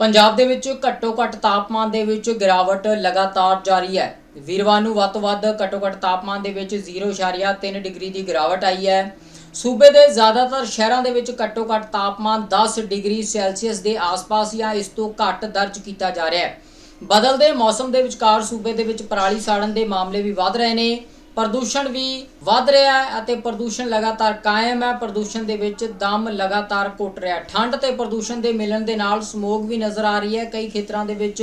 ਪੰਜਾਬ ਦੇ ਵਿੱਚ ਘੱਟੋ-ਘੱਟ ਤਾਪਮਾਨ ਦੇ ਵਿੱਚ ਗਿਰਾਵਟ ਲਗਾਤਾਰ ਜਾਰੀ ਹੈ। ਵੀਰਵਾਰ ਨੂੰ ਵੱਧ ਤੋਂ ਵੱਧ ਘੱਟੋ-ਘੱਟ ਤਾਪਮਾਨ ਦੇ ਵਿੱਚ 0.3 ਡਿਗਰੀ ਦੀ ਗਿਰਾਵਟ ਆਈ ਹੈ। ਸੂਬੇ ਦੇ ਜ਼ਿਆਦਾਤਰ ਸ਼ਹਿਰਾਂ ਦੇ ਵਿੱਚ ਘੱਟੋ-ਘੱਟ ਤਾਪਮਾਨ 10 ਡਿਗਰੀ ਸੈਲਸੀਅਸ ਦੇ ਆਸ-ਪਾਸ ਜਾਂ ਇਸ ਤੋਂ ਘੱਟ ਦਰਜ ਕੀਤਾ ਜਾ ਰਿਹਾ ਹੈ। ਬਦਲਦੇ ਮੌਸਮ ਦੇ ਵਿਚਕਾਰ ਸੂਬੇ ਦੇ ਵਿੱਚ ਪਰਾਲੀ ਸਾੜਨ ਦੇ ਮਾਮਲੇ ਵੀ ਵੱਧ ਰਹੇ ਨੇ। ਪ੍ਰਦੂਸ਼ਣ ਵੀ ਵੱਧ ਰਿਹਾ ਹੈ ਅਤੇ ਪ੍ਰਦੂਸ਼ਣ ਲਗਾਤਾਰ ਕਾਇਮ ਹੈ। ਪ੍ਰਦੂਸ਼ਣ ਦੇ ਵਿੱਚ ਦਮ ਲਗਾਤਾਰ ਘੁੱਟ ਰਿਹਾ ਠੰਡ ਤੇ ਪ੍ਰਦੂਸ਼ਣ ਦੇ ਮਿਲਣ ਦੇ ਨਾਲ ਸਮੋਗ ਵੀ ਨਜ਼ਰ ਆ ਰਹੀ ਹੈ। ਕਈ ਖੇਤਰਾਂ ਦੇ ਵਿੱਚ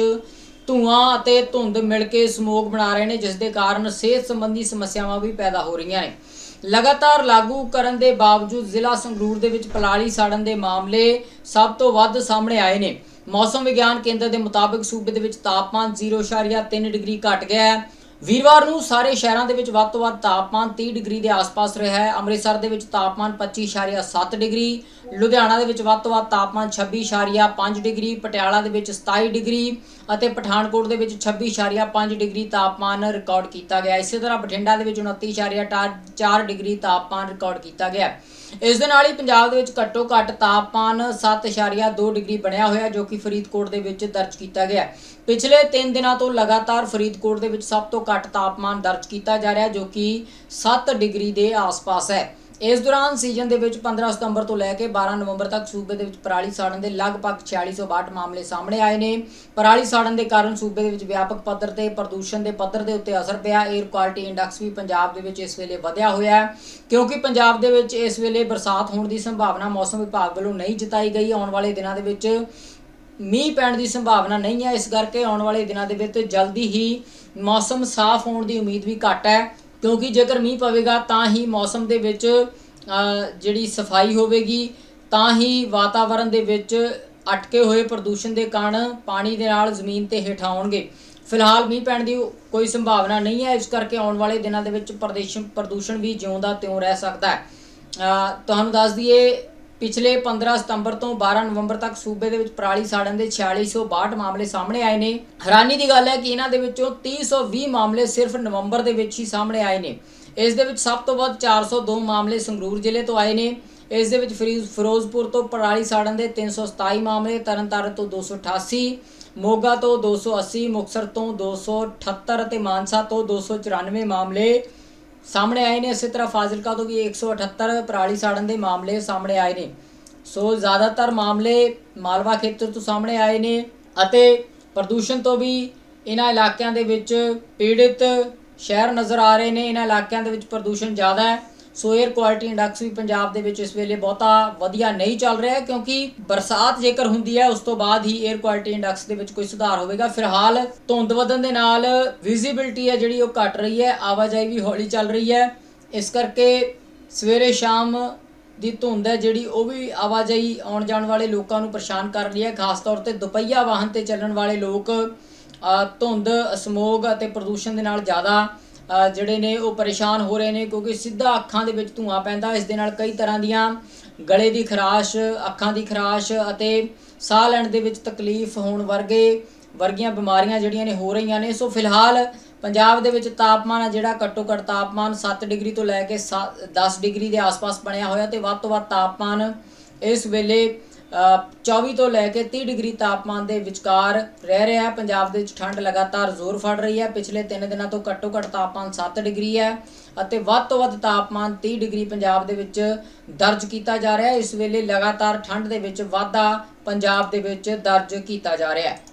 ਧੂਆਂ ਅਤੇ ਧੁੰਦ ਮਿਲ ਕੇ ਸਮੋਗ ਬਣਾ ਰਹੇ ਨੇ, ਜਿਸ ਦੇ ਕਾਰਨ ਸਿਹਤ ਸੰਬੰਧੀ ਸਮੱਸਿਆਵਾਂ ਵੀ ਪੈਦਾ ਹੋ ਰਹੀਆਂ ਨੇ। ਲਗਾਤਾਰ ਲਾਗੂ ਕਰਨ ਦੇ ਬਾਵਜੂਦ ਜ਼ਿਲ੍ਹਾ ਸੰਗਰੂਰ ਦੇ ਵਿੱਚ ਪਲਾਲੀ ਸਾੜਨ ਦੇ ਮਾਮਲੇ ਸਭ ਤੋਂ ਵੱਧ ਸਾਹਮਣੇ ਆਏ ਨੇ। ਮੌਸਮ ਵਿਗਿਆਨ ਕੇਂਦਰ ਦੇ ਮੁਤਾਬਕ ਸੂਬੇ ਦੇ ਵਿੱਚ ਤਾਪਮਾਨ 0.3 ਡਿਗਰੀ ਘਟ ਗਿਆ ਹੈ। ਵੀਰਵਾਰ ਨੂੰ ਸਾਰੇ ਸ਼ਹਿਰਾਂ ਦੇ ਵਿੱਚ ਵੱਧ ਤੋਂ ਵੱਧ ਤਾਪਮਾਨ 30 ਡਿਗਰੀ ਦੇ ਆਸ-ਪਾਸ ਰਿਹਾ ਹੈ। ਅੰਮ੍ਰਿਤਸਰ ਦੇ ਵਿੱਚ ਤਾਪਮਾਨ 25.7 ਡਿਗਰੀ, ਲੁਧਿਆਣਾ ਦੇ ਵਿੱਚ ਵੱਧ ਤੋਂ ਵੱਧ ਤਾਪਮਾਨ 26.5 ਡਿਗਰੀ, ਪਟਿਆਲਾ ਦੇ ਵਿੱਚ 27 ਡਿਗਰੀ ਅਤੇ ਪਠਾਨਕੋਟ ਦੇ ਵਿੱਚ 26.5 ਡਿਗਰੀ ਤਾਪਮਾਨ ਰਿਕਾਰਡ ਕੀਤਾ ਗਿਆ। ਇਸੇ ਤਰ੍ਹਾਂ ਬਠਿੰਡਾ ਦੇ ਵਿੱਚ 29.4 ਡਿਗਰੀ ਤਾਪਮਾਨ ਰਿਕਾਰਡ ਕੀਤਾ ਗਿਆ। ਇਸ ਦੇ ਨਾਲ ਹੀ ਪੰਜਾਬ ਦੇ ਵਿੱਚ ਘੱਟੋ ਘੱਟ ਤਾਪਮਾਨ 7.2 ਡਿਗਰੀ ਬਣਿਆ ਹੋਇਆ ਜੋ ਕਿ ਫਰੀਦਕੋਟ ਦੇ ਵਿੱਚ ਦਰਜ ਕੀਤਾ ਗਿਆ ਪਿਛਲੇ 3 ਦਿਨਾਂ ਤੋਂ ਲਗਾਤਾਰ ਫਰੀਦਕੋਟ ਦੇ ਵਿੱਚ ਸਭ ਤੋਂ ਘੱਟ ਤਾਪਮਾਨ ਦਰਜ ਕੀਤਾ ਜਾ ਰਿਹਾ ਜੋ ਕਿ 7 ਡਿਗਰੀ ਦੇ ਆਸ-ਪਾਸ ਹੈ। ਇਸ ਦੌਰਾਨ ਸੀਜ਼ਨ ਦੇ ਵਿੱਚ 15 ਸਤੰਬਰ ਤੋਂ ਲੈ ਕੇ 12 ਨਵੰਬਰ ਤੱਕ ਸੂਬੇ ਦੇ ਵਿੱਚ ਪਰਾਲੀ ਸਾੜਨ ਦੇ ਲਗਭਗ 4662 ਮਾਮਲੇ ਸਾਹਮਣੇ ਆਏ ਨੇ। ਪਰਾਲੀ ਸਾੜਨ ਦੇ ਕਾਰਨ ਸੂਬੇ ਦੇ ਵਿੱਚ ਵਿਆਪਕ ਪੱਧਰ ਤੇ ਪ੍ਰਦੂਸ਼ਣ ਦੇ ਪੱਧਰ ਦੇ ਉੱਤੇ ਅਸਰ ਪਿਆ 에ਅਰ ਕੁਆਲਿਟੀ ਇੰਡੈਕਸ ਵੀ ਪੰਜਾਬ ਦੇ ਵਿੱਚ ਇਸ ਵੇਲੇ ਵਧਿਆ ਹੋਇਆ ਹੈ। ਕਿਉਂਕਿ ਪੰਜਾਬ ਦੇ ਵਿੱਚ ਇਸ ਵੇਲੇ ਬਰਸਾਤ ਹੋਣ ਦੀ ਸੰਭਾਵਨਾ ਮੌਸਮ ਵਿਭਾਗ ਵੱਲੋਂ ਨਹੀਂ ਜਤਾਈ ਗਈ। ਆਉਣ ਵਾਲੇ ਦਿਨਾਂ ਦੇ ਵਿੱਚ ਮੀਂਹ ਪੈਣ ਦੀ ਸੰਭਾਵਨਾ ਨਹੀਂ ਹੈ। ਇਸ ਕਰਕੇ ਆਉਣ ਵਾਲੇ ਦਿਨਾਂ ਦੇ ਵਿੱਚ ਜਲਦੀ ਹੀ ਮੌਸਮ ਸਾਫ਼ ਹੋਣ ਦੀ ਉਮੀਦ ਵੀ ਘੱਟ ਹੈ। ਕਿਉਂਕਿ ਜੇਕਰ ਮੀਂਹ ਪਵੇਗਾ, ਤਾਂ ਹੀ ਮੌਸਮ ਦੇ ਵਿੱਚ ਜਿਹੜੀ ਸਫ਼ਾਈ ਹੋਵੇਗੀ, ਤਾਂ ਹੀ ਵਾਤਾਵਰਣ ਦੇ ਵਿੱਚ ਅਟਕੇ ਹੋਏ ਪ੍ਰਦੂਸ਼ਣ ਦੇ ਕਾਰਨ ਪਾਣੀ ਦੇ ਨਾਲ ਜ਼ਮੀਨ ਤੇ ਹੇਠ ਆਉਣਗੇ। ਫਿਲਹਾਲ ਮੀਂਹ ਪੈਣ ਦੀ ਕੋਈ ਸੰਭਾਵਨਾ ਨਹੀਂ ਹੈ। ਇਸ ਕਰਕੇ ਆਉਣ ਵਾਲੇ ਦਿਨਾਂ ਦੇ ਵਿੱਚ ਪ੍ਰਦੂਸ਼ਣ ਪ੍ਰਦੂਸ਼ਣ ਵੀ ਜਿਉਂ ਦਾ ਤਿਉਂ ਰਹਿ ਸਕਦਾ ਹੈ। ਤੁਹਾਨੂੰ ਦੱਸ ਦਈਏ, ਪਿਛਲੇ 15 ਸਤੰਬਰ ਤੋਂ 12 ਨਵੰਬਰ ਤੱਕ ਸੂਬੇ ਦੇ ਵਿੱਚ ਪਰਾਲੀ ਸਾੜਨ ਦੇ 4662 ਮਾਮਲੇ ਸਾਹਮਣੇ ਆਏ ਨੇ। ਹੈਰਾਨੀ ਦੀ ਗੱਲ ਹੈ ਕਿ ਇਹਨਾਂ ਦੇ ਵਿੱਚੋਂ 320 ਮਾਮਲੇ ਸਿਰਫ ਨਵੰਬਰ ਦੇ ਵਿੱਚ ਹੀ ਸਾਹਮਣੇ ਆਏ ਨੇ। ਇਸ ਦੇ ਵਿੱਚ ਸਭ ਤੋਂ ਵੱਧ 402 ਮਾਮਲੇ ਸੰਗਰੂਰ ਜ਼ਿਲ੍ਹੇ ਤੋਂ ਆਏ ਨੇ। ਇਸ ਦੇ ਵਿੱਚ ਫਰੀਜ਼ ਫਿਰੋਜ਼ਪੁਰ ਤੋਂ ਪਰਾਲੀ ਸਾੜਨ ਦੇ 327 ਮਾਮਲੇ, ਤਰਨਤਾਰਨ ਤੋਂ 288 ਮੋਗਾ ਤੋਂ 280 ਮੁਕਤਸਰ ਤੋਂ 278 ਅਤੇ ਮਾਨਸਾ ਤੋਂ 294 ਮਾਮਲੇ ਸਾਹਮਣੇ ਆਏ ਨੇ। ਇਸੇ ਤਰ੍ਹਾਂ ਫਾਜ਼ਿਲਕਾ ਤੋਂ ਵੀ 178 ਪਰਾਲੀ ਸਾੜਨ ਦੇ ਮਾਮਲੇ ਸਾਹਮਣੇ ਆਏ ਨੇ। ਸੋ ਜ਼ਿਆਦਾਤਰ ਮਾਮਲੇ ਮਾਲਵਾ ਖੇਤਰ ਤੋਂ ਸਾਹਮਣੇ ਆਏ ਨੇ ਅਤੇ ਪ੍ਰਦੂਸ਼ਣ ਤੋਂ ਵੀ ਇਹਨਾਂ ਇਲਾਕਿਆਂ ਦੇ ਵਿੱਚ ਪੀੜਿਤ ਸ਼ਹਿਰ ਨਜ਼ਰ ਆ ਰਹੇ ਨੇ। ਇਹਨਾਂ ਇਲਾਕਿਆਂ ਦੇ ਵਿੱਚ ਪ੍ਰਦੂਸ਼ਣ ਜ਼ਿਆਦਾ ਹੈ। ਸੋ 에ਅਰ ਕੁਆਲਿਟੀ ਇੰਡੈਕਸ ਵੀ ਪੰਜਾਬ ਦੇ ਵਿੱਚ ਇਸ ਵੇਲੇ ਬਹੁਤਾ ਵਧੀਆ ਨਹੀਂ ਚੱਲ ਰਿਹਾ ਕਿਉਂਕਿ ਬਰਸਾਤ ਜੇਕਰ ਹੁੰਦੀ ਹੈ, ਉਸ ਤੋਂ ਬਾਅਦ ਹੀ 에ਅਰ ਕੁਆਲਿਟੀ ਇੰਡੈਕਸ ਦੇ ਵਿੱਚ ਕੋਈ ਸੁਧਾਰ ਹੋਵੇਗਾ। ਫਿਲਹਾਲ ਧੁੰਦ ਵਧਣ ਦੇ ਨਾਲ ਵਿਜ਼ਿਬਿਲਟੀ ਹੈ ਜਿਹੜੀ ਉਹ ਘਟ ਰਹੀ ਹੈ, ਆਵਾਜਾਈ ਵੀ ਹੌਲੀ ਚੱਲ ਰਹੀ ਹੈ। ਇਸ ਕਰਕੇ ਸਵੇਰੇ ਸ਼ਾਮ ਦੀ ਧੁੰਦ ਹੈ ਜਿਹੜੀ ਉਹ ਵੀ ਆਵਾਜਾਈ ਆਉਣ ਜਾਣ ਵਾਲੇ ਲੋਕਾਂ ਨੂੰ ਪਰੇਸ਼ਾਨ ਕਰ ਰਹੀ ਹੈ, ਖਾਸ ਤੌਰ ਤੇ ਦੁਪਹੀਆ ਵਾਹਨ ਤੇ ਚੱਲਣ ਵਾਲੇ ਲੋਕ। ਧੁੰਦ ਸਮੋਗ ਅਤੇ ਪ੍ਰਦੂਸ਼ਣ ਦੇ ਨਾਲ ਜ਼ਿਆਦਾ ਜਿਹੜੇ ਨੇ ਉਹ ਪਰੇਸ਼ਾਨ ਹੋ ਰਹੇ ਨੇ ਕਿਉਂਕਿ ਸਿੱਧਾ ਅੱਖਾਂ ਦੇ ਵਿੱਚ ਧੂਆਂ ਪੈਂਦਾ, ਇਸ ਦੇ ਨਾਲ ਕਈ ਤਰ੍ਹਾਂ ਦੀਆਂ ਗਲੇ ਦੀ ਖਰਾਸ਼, ਅੱਖਾਂ ਦੀ ਖਰਾਸ਼ ਅਤੇ ਸਾਹ ਲੈਣ ਦੇ ਵਿੱਚ ਤਕਲੀਫ ਹੋਣ ਵਰਗੇ ਵਰਗੀਆਂ ਬਿਮਾਰੀਆਂ ਜਿਹੜੀਆਂ ਨੇ ਹੋ ਰਹੀਆਂ ਨੇ। ਸੋ ਫਿਲਹਾਲ ਪੰਜਾਬ ਦੇ ਵਿੱਚ ਤਾਪਮਾਨ ਆ ਜਿਹੜਾ ਘੱਟੋ ਘੱਟ ਤਾਪਮਾਨ 7 ਡਿਗਰੀ ਤੋਂ ਲੈ ਕੇ 10 ਡਿਗਰੀ ਦੇ ਆਸ-ਪਾਸ ਬਣਿਆ ਹੋਇਆ ਤੇ ਵੱਧ ਤੋਂ ਵੱਧ ਤਾਪਮਾਨ ਇਸ ਵੇਲੇ 24 ਤੋਂ ਲੈ ਕੇ 30 ਡਿਗਰੀ ਤਾਪਮਾਨ ਦੇ ਵਿਚਕਾਰ ਰਹਿ ਰਿਹਾ ਹੈ। ਪੰਜਾਬ ਦੇ ਵਿੱਚ ਠੰਡ ਲਗਾਤਾਰ ਜ਼ੋਰ ਫੜ ਰਹੀ ਹੈ। ਪਿਛਲੇ 3 ਦਿਨਾਂ ਤੋਂ ਘੱਟੋ ਘੱਟ ਤਾਪਮਾਨ 7 ਡਿਗਰੀ ਹੈ ਅਤੇ ਵੱਧ ਤੋਂ ਵੱਧ ਤਾਪਮਾਨ 30 ਡਿਗਰੀ ਪੰਜਾਬ ਦੇ ਵਿੱਚ ਦਰਜ ਕੀਤਾ ਜਾ ਰਿਹਾ ਹੈ। ਇਸ ਵੇਲੇ ਲਗਾਤਾਰ ਠੰਡ ਦੇ ਵਿੱਚ ਵਾਧਾ ਪੰਜਾਬ ਦੇ ਵਿੱਚ ਦਰਜ ਕੀਤਾ ਜਾ ਰਿਹਾ ਹੈ।